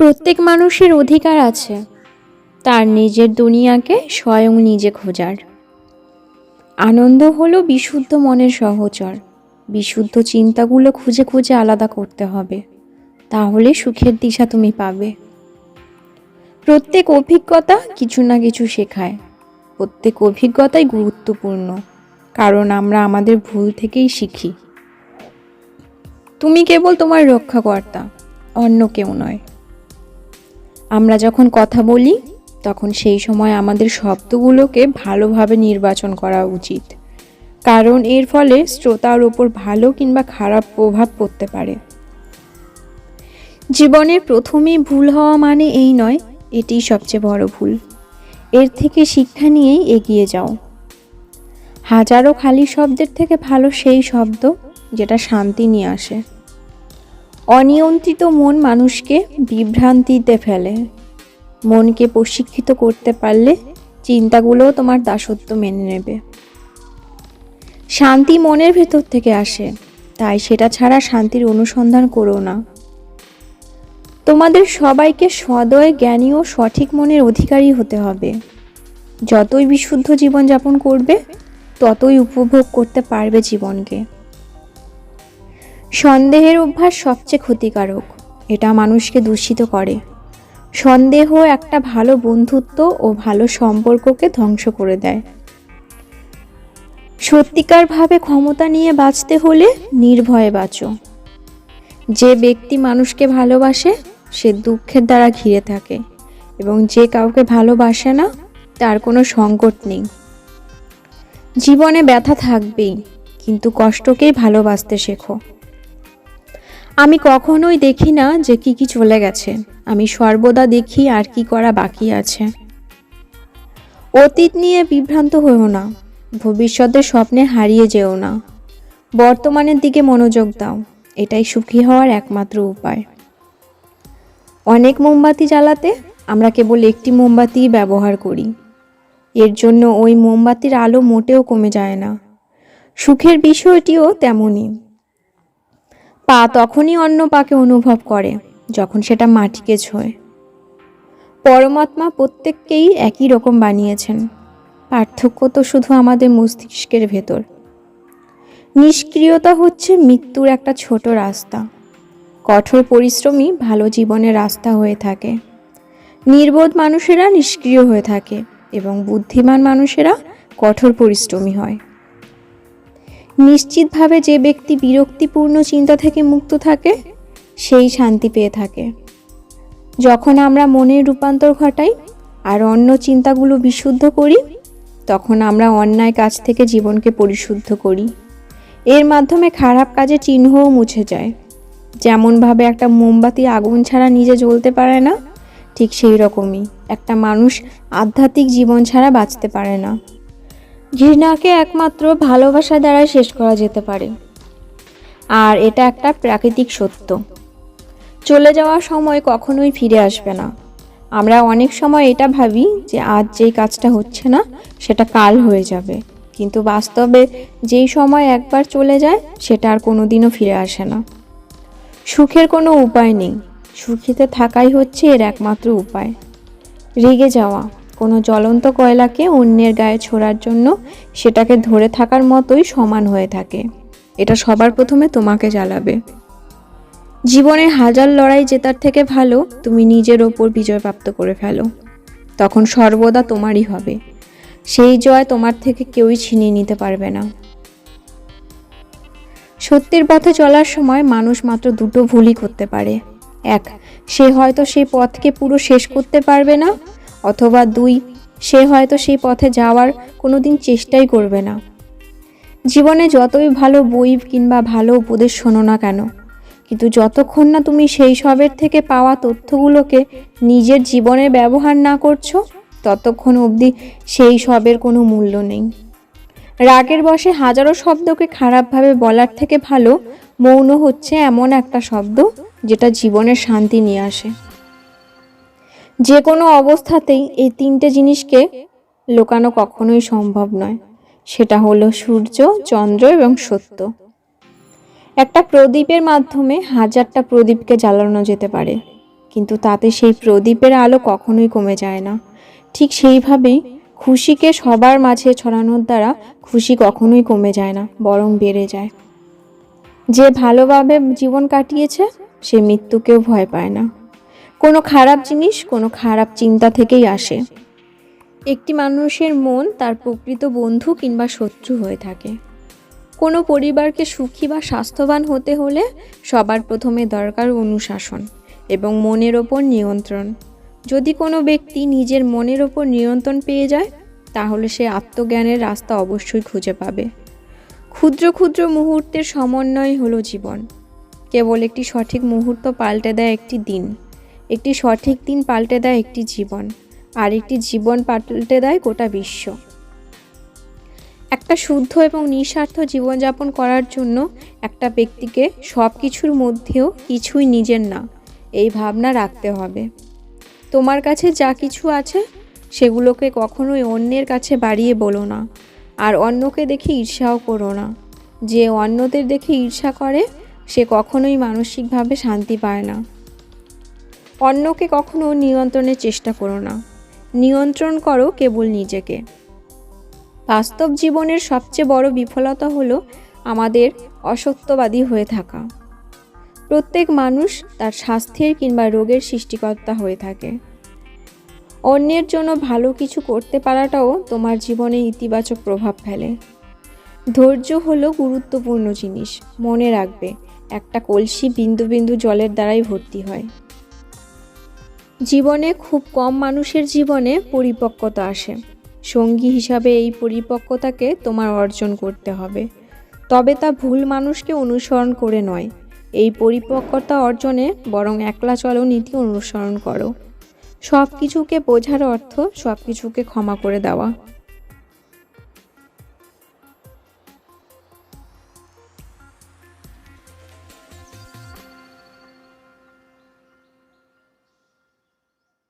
প্রত্যেক মানুষের অধিকার আছে। তার নিজের দুনিয়াকে স্বয়ং নিজে খোঁজার। আনন্দ হলো বিশুদ্ধ মনের সহচর। বিশুদ্ধ চিন্তাগুলো খুঁজে খুঁজে আলাদা করতে হবে। তাহলে সুখের দিশা তুমি পাবে। প্রত্যেক অভিজ্ঞতা কিছু না কিছু শেখায়। প্রত্যেক অভিজ্ঞতাই গুরুত্বপূর্ণ, কারণ আমরা আমাদের ভুল থেকেই শিখি। তুমি কেবল তোমার রক্ষাকর্তা, অন্য কেউ নয়। আমরা যখন কথা বলি, তখন সেই সময় আমাদের শব্দগুলোকে ভালোভাবে নির্বাচন করা উচিত। কারণ এর ফলে শ্রোতার ওপর ভালো কিংবা খারাপ প্রভাব পড়তে পারে। জীবনের প্রথমেই ভুল হওয়া মানে এই নয় এটিই সবচেয়ে বড় ভুল। এর থেকে শিক্ষা নিয়েই এগিয়ে যাও। হাজারো খালি শব্দের থেকে ভালো সেই শব্দ, যেটা শান্তি নিয়ে আসে। অনিয়ন্ত্রিত মন মানুষকে বিভ্রান্তিতে ফেলে। মনকে প্রশিক্ষিত করতে পারলে চিন্তাগুলোও তোমার দাসত্ব মেনে নেবে। শান্তি মনের ভেতর থেকে আসে, তাই সেটা ছাড়া শান্তির অনুসন্ধান করো না। তোমাদের সবাইকে সদয়, জ্ঞানী ও সঠিক মনের অধিকারী হতে হবে। যতই বিশুদ্ধ জীবনযাপন করবে, ততই উপভোগ করতে পারবে জীবনকে। সন্দেহের অভ্যাস সবচেয়ে ক্ষতিকারক। এটা মানুষকে দূষিত করে। সন্দেহ একটা ভালো বন্ধুত্ব ও ভালো সম্পর্ককে ধ্বংস করে দেয়। সত্যিকারভাবে ক্ষমতা নিয়ে বাঁচতে হলে নির্ভয়ে বাঁচো। যে ব্যক্তি মানুষকে ভালোবাসে, সে দুঃখের দ্বারা ঘিরে থাকে এবং যে কাউকে ভালোবাসে না, তার কোনো সংকট নেই। জীবনে ব্যথা থাকবেই, কিন্তু কষ্টকেই ভালোবাসতে শেখো। আমি কখনোই দেখি না যে কি কি চলে গেছে। আমি সর্বদা দেখি আর কি করা বাকি আছে। অতীত নিয়ে বিভ্রান্ত হও না। ভবিষ্যতের স্বপ্নে হারিয়ে যেও না। বর্তমানের দিকে মনোযোগ দাও। এটাই সুখী হওয়ার একমাত্র উপায়। অনেক মোমবাতি জ্বালাতে আমরা কেবল একটি মোমবাতিই ব্যবহার করি। এর জন্য ওই মোমবাতির আলো মোটেও কমে যায় না। সুখের বিষয়টিও তেমনই। পা তখনই অন্য পাকে অনুভব করে, যখন সেটা মাটিকে ছোঁয়। পরমাত্মা প্রত্যেককেই একই রকম বানিয়েছেন। পার্থক্য তো শুধু আমাদের মস্তিষ্কের ভেতর। নিষ্ক্রিয়তা হচ্ছে মৃত্যুর একটা ছোট রাস্তা। কঠোর পরিশ্রমই ভালো জীবনের রাস্তা হয়ে থাকে। নির্বোধ মানুষেরা নিষ্ক্রিয় হয়ে থাকে এবং বুদ্ধিমান মানুষেরা কঠোর পরিশ্রমী হয়। নিশ্চিতভাবে যে ব্যক্তি বিরক্তিপূর্ণ চিন্তা থেকে মুক্ত থাকে, সেই শান্তি পেয়ে থাকে। যখন আমরা মনের রূপান্তর ঘটাই আর অন্য চিন্তাগুলো বিশুদ্ধ করি, তখন আমরা অন্যায় কাজ থেকে জীবনকে পরিশুদ্ধ করি। এর মাধ্যমে খারাপ কাজের চিহ্নও মুছে যায়। যেমনভাবে একটা মোমবাতি আগুন ছাড়া নিজে জ্বলতে পারে না, ঠিক সেই রকমই একটা মানুষ আধ্যাত্মিক জীবন ছাড়া বাঁচতে পারে না। ঘৃণাকে একমাত্র ভালোবাসা দ্বারা শেষ করা যেতে পারে। আর এটা একটা প্রাকৃতিক সত্য। চলে যাওয়ার সময় কখনোই ফিরে আসবে না। আমরা অনেক সময় এটা ভাবি যে আজ যেই কাজটা হচ্ছে না, সেটা কাল হয়ে যাবে। কিন্তু বাস্তবে যেই সময় একবার চলে যায়, সেটা আর কোনো দিনও ফিরে আসে না। সুখের কোনো উপায় নেই। সুখীতে থাকাই হচ্ছে এর একমাত্র উপায়। রেগে যাওয়া। কোনো জ্বলন্ত কয়লাকে অন্যের গায়ে ছোড়ার জন্য সেটাকে ধরে থাকার মতোই সমান হয়ে থাকে। এটা সবার প্রথমে তোমাকে জ্বালাবে। জীবনে হাজার লড়াই জেতার থেকে ভালো, তুমি নিজের ওপর বিজয় প্রাপ্ত করে ফেলো। তখন সর্বদা তোমারই হবে। সেই জয় তোমার থেকে কেউই ছিনিয়ে নিতে পারবে না। সত্যের পথে চলার সময় মানুষ মাত্র দুটো ভুলই করতে পারে। এক, সে হয়তো সেই পথকে পুরো শেষ করতে পারবে না। অথবা দুই, সে হয়তো সেই পথে যাওয়ার কোনো দিন চেষ্টাই করবে না। জীবনে যতই ভালো বই কিংবা ভালো উপদেশ শোনো না কেন, কিন্তু যতক্ষণ না তুমি সেই সবের থেকে পাওয়া তথ্যগুলোকে নিজের জীবনে ব্যবহার না করছ, ততক্ষণ অবধি সেই সবের কোনো মূল্য নেই। রাগের বসে হাজারো শব্দকে খারাপভাবে বলার থেকে ভালো, মৌন হচ্ছে এমন একটা শব্দ যেটা জীবনের শান্তি নিয়ে আসে। যে কোনো অবস্থাতেই এই তিনটে জিনিসকে লোকানো কখনোই সম্ভব নয়। সেটা হলো সূর্য, চন্দ্র এবং সত্য। একটা প্রদীপের মাধ্যমে হাজারটা প্রদীপকে জ্বালানো যেতে পারে, কিন্তু তাতে সেই প্রদীপের আলো কখনোই কমে যায় না। ঠিক সেইভাবেই খুশিকে সবার মাঝে ছড়ানোর দ্বারা খুশি কখনোই কমে যায় না, বরং বেড়ে যায়। যে ভালোভাবে জীবন কাটিয়েছে, সে মৃত্যুকেও ভয় পায় না। কোনো খারাপ জিনিস কোনো খারাপ চিন্তা থেকেই আসে। একটি মানুষের মন তার প্রকৃত বন্ধু কিংবা শত্রু হয়ে থাকে। কোনো পরিবারকে সুখী বা স্বাস্থ্যবান হতে হলে সবার প্রথমে দরকার অনুশাসন এবং মনের ওপর নিয়ন্ত্রণ। যদি কোনো ব্যক্তি নিজের মনের ওপর নিয়ন্ত্রণ পেয়ে যায়, তাহলে সে আত্মজ্ঞানের রাস্তা অবশ্যই খুঁজে পাবে। ক্ষুদ্র ক্ষুদ্র মুহূর্তের সমন্বয় হলো জীবন। কেবল একটি সঠিক মুহূর্ত পাল্টে দেয় একটি দিন। একটি সঠিক দিন পাল্টে দেয় একটি জীবন, আর একটি জীবন পাল্টে দেয় গোটা বিশ্ব। একটা শুদ্ধ এবং নিঃস্বার্থ জীবনযাপন করার জন্য একটা ব্যক্তিকে সব কিছুর মধ্যেও কিছুই নিজের না, এই ভাবনা রাখতে হবে। তোমার কাছে যা কিছু আছে, সেগুলোকে কখনোই অন্যের কাছে বাড়িয়ে বলো না, আর অন্যকে দেখে ঈর্ষাও করো না। যে অন্যদের দেখে ঈর্ষা করে, সে কখনোই মানসিকভাবে শান্তি পায় না। অন্যকে কখনো নিয়ন্ত্রণের চেষ্টা করো না। নিয়ন্ত্রণ করো কেবল নিজেকে। বাস্তব জীবনের সবচেয়ে বড় বিফলতা হলো আমাদের অসত্যবাদী হয়ে থাকা। প্রত্যেক মানুষ তার স্বাস্থ্যের কিংবা রোগের সৃষ্টিকর্তা হয়ে থাকে। অন্যের জন্য ভালো কিছু করতে পারাটাও তোমার জীবনে ইতিবাচক প্রভাব ফেলে। ধৈর্য হলো গুরুত্বপূর্ণ জিনিস। মনে রাখবে, একটা কলসি বিন্দু বিন্দু জলের দ্বারাই ভর্তি হয়। জীবনে খুব কম মানুষের জীবনে পরিপক্কতা আসে। সঙ্গী হিসাবে এই পরিপক্কতাকে তোমার অর্জন করতে হবে। তবে তা ভুল মানুষকে অনুসরণ করে নয়। এই পরিপক্কতা অর্জনে বরং একলা চলো নীতি অনুসরণ করো। সব কিছুকে বোঝার অর্থ সব কিছুকে ক্ষমা করে দেওয়া।